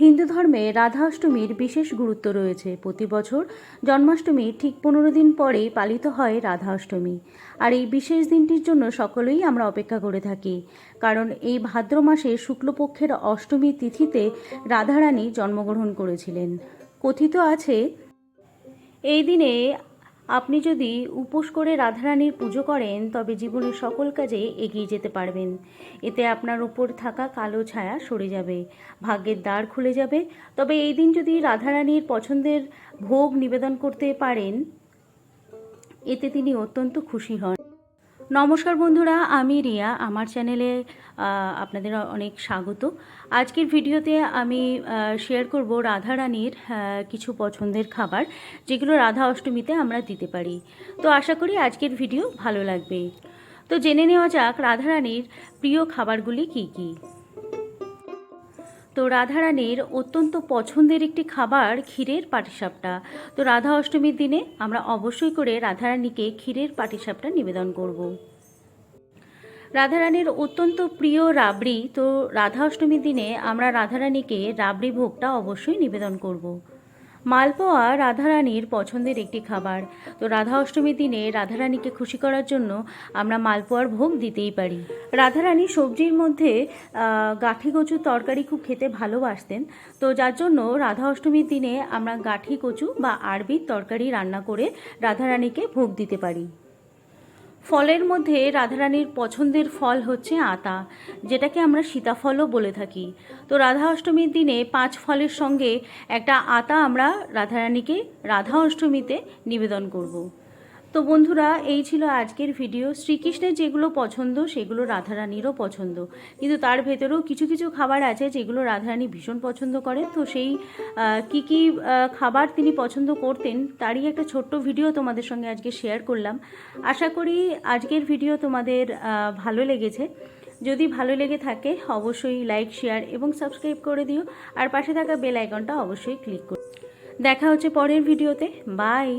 হিন্দু ধর্মে রাধা অষ্টমীর বিশেষ গুরুত্ব রয়েছে। প্রতি বছর জন্মাষ্টমীর ঠিক পনেরো দিন পরেই পালিত হয় রাধা অষ্টমী আর এই বিশেষ দিনটির জন্য সকলেই আমরা অপেক্ষা করে থাকি। কারণ এই ভাদ্র মাসে শুক্লপক্ষের অষ্টমী তিথিতে রাধারানী জন্মগ্রহণ করেছিলেন। কথিত আছে, এই দিনে আপনি যদি উপোস করে রাধারানীর পুজো করেন, তবে জীবনের সকল কাজে এগিয়ে যেতে পারবেন। এতে আপনার উপর থাকা কালো ছায়া সরে যাবে, ভাগ্যের দ্বার খুলে যাবে। তবে এই দিন যদি রাধারানীর পছন্দের ভোগ নিবেদন করতে পারেন, এতে তিনি অত্যন্ত খুশি হন। নমস্কার বন্ধুরা, আমি রিয়া, আমার চ্যানেলে আপনাদের অনেক স্বাগত। আজকের ভিডিওতে আমি শেয়ার করব রাধা রানীর কিছু পছন্দের খাবার, যেগুলো রাধা অষ্টমীতে আমরা দিতে পারি। তো আশা করি আজকের ভিডিও ভালো লাগবে। তো জেনে নেওয়া যাক রাধা রানীর প্রিয় খাবারগুলি কী কী। তো রাধারানীর অত্যন্ত পছন্দের একটি খাবার ক্ষীরের পাটিসাপটা। তো রাধা অষ্টমীর দিনে আমরা অবশ্যই করে রাধারানীকে ক্ষীরের পাটিসাপটা নিবেদন করব। রাধারানীর অত্যন্ত প্রিয় রাবড়ি, তো রাধা অষ্টমীর দিনে আমরা রাধারানীকে রাবড়ি ভোগটা অবশ্যই নিবেদন করব। মালপোয়া রাধারানীর পছন্দের একটি খাবার। তো রাধা অষ্টমীর দিনে রাধারানীকে খুশি করার জন্য আমরা মালপোয়ার ভোগ দিতেই পারি। রাধারানী সবজির মধ্যে গাঠি কচুর তরকারি খুব খেতে ভালোবাসতেন। তো যার জন্য রাধা অষ্টমীর দিনে আমরা গাঠি কচু বা আরবির তরকারি রান্না করে রাধারানীকে ভোগ দিতে পারি। ফলের মধ্যে রাধারানীর পছন্দের ফল হচ্ছে আতা, যেটাকে আমরা সীতাফলও বলে থাকি তো রাধা অষ্টমীর দিনে পাঁচ ফলের সঙ্গে একটা আতা আমরা রাধারানীকে রাধা অষ্টমীতে নিবেদন করব। তো বন্ধুরা, এই ছিল আজকের ভিডিও শ্রীকৃষ্ণের যেগুলো পছন্দ, সেগুলো রাধারানীরও পছন্দ। কিন্তু তার ভেতরেও কিছু কিছু খাবার আছে যেগুলো রাধারানী ভীষণ পছন্দ করে। তো সেই কি কি খাবার তিনি পছন্দ করতেন, তারই একটা ছোট্ট ভিডিও তোমাদের সঙ্গে আজকে শেয়ার করলাম। আশা করি আজকের ভিডিও তোমাদের ভালো লেগেছে। যদি ভালো লেগে থাকে, অবশ্যই লাইক শেয়ার এবং সাবস্ক্রাইব করে দিও। আর পাশে থাকা বেল আইকনটা অবশ্যই ক্লিক করো। দেখা হচ্ছে পরের ভিডিওতে বাই